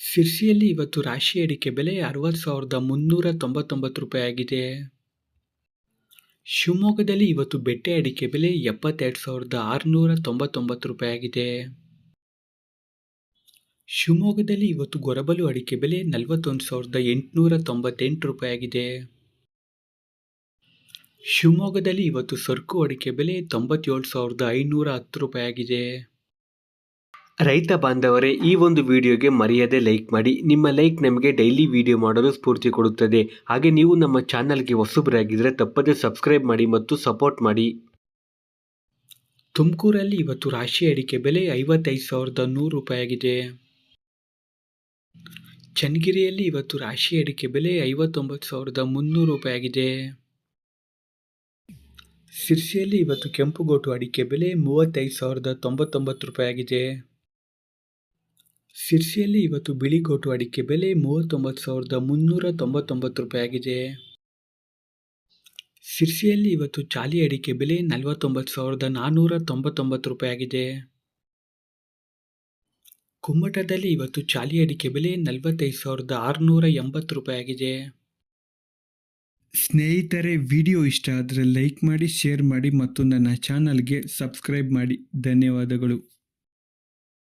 ಶಿರ್ಸಿಯಲ್ಲಿ ಇವತ್ತು ರಾಶಿ ಅಡಿಕೆ ಬೆಲೆ ಅರವತ್ತು ಸಾವಿರದ ಮುನ್ನೂರ ತೊಂಬತ್ತೊಂಬತ್ತು ರೂಪಾಯಿ ಆಗಿದೆ. ಶಿವಮೊಗ್ಗದಲ್ಲಿ ಇವತ್ತು ಬೆಟ್ಟೆ ಅಡಿಕೆ ಬೆಲೆ ಎಪ್ಪತ್ತೆರಡು ಸಾವಿರದ ಆರುನೂರ ತೊಂಬತ್ತೊಂಬತ್ತು ರೂಪಾಯಿ ಆಗಿದೆ. ಶಿವಮೊಗ್ಗದಲ್ಲಿ ಇವತ್ತು ಗೊರಬಲು ಅಡಿಕೆ ಬೆಲೆ ನಲವತ್ತೊಂದು ಸಾವಿರದ ಎಂಟುನೂರ ತೊಂಬತ್ತೆಂಟು ರೂಪಾಯಿ ಆಗಿದೆ. ಶಿವಮೊಗ್ಗದಲ್ಲಿ ಇವತ್ತು ಸರ್ಕು ಅಡಿಕೆ ಬೆಲೆ ತೊಂಬತ್ತೇಳು ಸಾವಿರದ ಐನೂರ ಹತ್ತು ರೂಪಾಯಿ ಆಗಿದೆ. ರೈತ ಬಾಂಧವರೇ, ಈ ಒಂದು ವಿಡಿಯೋಗೆ ಮರೆಯದೆ ಲೈಕ್ ಮಾಡಿ. ನಿಮ್ಮ ಲೈಕ್ ನಮಗೆ ಡೈಲಿ ವಿಡಿಯೋ ಮಾಡಲು ಸ್ಫೂರ್ತಿ ಕೊಡುತ್ತದೆ. ಹಾಗೆ ನೀವು ನಮ್ಮ ಚಾನಲ್ಗೆ ಹೊಸಬರಾಗಿದ್ದರೆ ತಪ್ಪದೇ ಸಬ್ಸ್ಕ್ರೈಬ್ ಮಾಡಿ ಮತ್ತು ಸಪೋರ್ಟ್ ಮಾಡಿ. ತುಮಕೂರಲ್ಲಿ ಇವತ್ತು ರಾಶಿ ಅಡಿಕೆ ಬೆಲೆ ಐವತ್ತೈದು ಸಾವಿರದ ನೂರು ರೂಪಾಯಿಯಾಗಿದೆ. ಚನ್ನಗಿರಿಯಲ್ಲಿ ಇವತ್ತು ರಾಶಿ ಅಡಿಕೆ ಬೆಲೆ ಐವತ್ತೊಂಬತ್ತು ಸಾವಿರದ ಮುನ್ನೂರು ರೂಪಾಯಿಯಾಗಿದೆ. ಸಿರ್ಸಿಯಲ್ಲಿ ಇವತ್ತು ಕೆಂಪುಗೋಟು ಅಡಿಕೆ ಬೆಲೆ ಮೂವತ್ತೈದು ಸಾವಿರದ ತೊಂಬತ್ತೊಂಬತ್ತು ರೂಪಾಯಿ ಆಗಿದೆ ಸಿರ್ಸಿಯಲ್ಲಿ ಇವತ್ತು ಬಿಳಿಗೋಟು ಅಡಿಕೆ ಬೆಲೆ ಮೂವತ್ತೊಂಬತ್ತು ಸಾವಿರದ ಮುನ್ನೂರ ತೊಂಬತ್ತೊಂಬತ್ತು ರೂಪಾಯಿ ಆಗಿದೆ. ಸಿರ್ಸಿಯಲ್ಲಿ ಇವತ್ತು ಚಾಲಿ ಅಡಿಕೆ ಬೆಲೆ ನಲವತ್ತೊಂಬತ್ತು ಸಾವಿರದ ನಾನ್ನೂರ ತೊಂಬತ್ತೊಂಬತ್ತು ರೂಪಾಯಿ ಆಗಿದೆ. ಕುಮ್ಮಟದಲ್ಲಿ ಇವತ್ತು ಚಾಲಿ ಅಡಿಕೆ ಬೆಲೆ ನಲವತ್ತೈದು ಸಾವಿರದ ಆರುನೂರ ಎಂಬತ್ತು ರೂಪಾಯಿ ಆಗಿದೆ. ಸ್ನೇಹಿತರೆ, ವಿಡಿಯೋ ಇಷ್ಟ ಆದರೆ ಲೈಕ್ ಮಾಡಿ, ಶೇರ್ ಮಾಡಿ ಮತ್ತು ನನ್ನ ಚಾನಲ್ಗೆ ಸಬ್ಸ್ಕ್ರೈಬ್ ಮಾಡಿ. ಧನ್ಯವಾದಗಳು.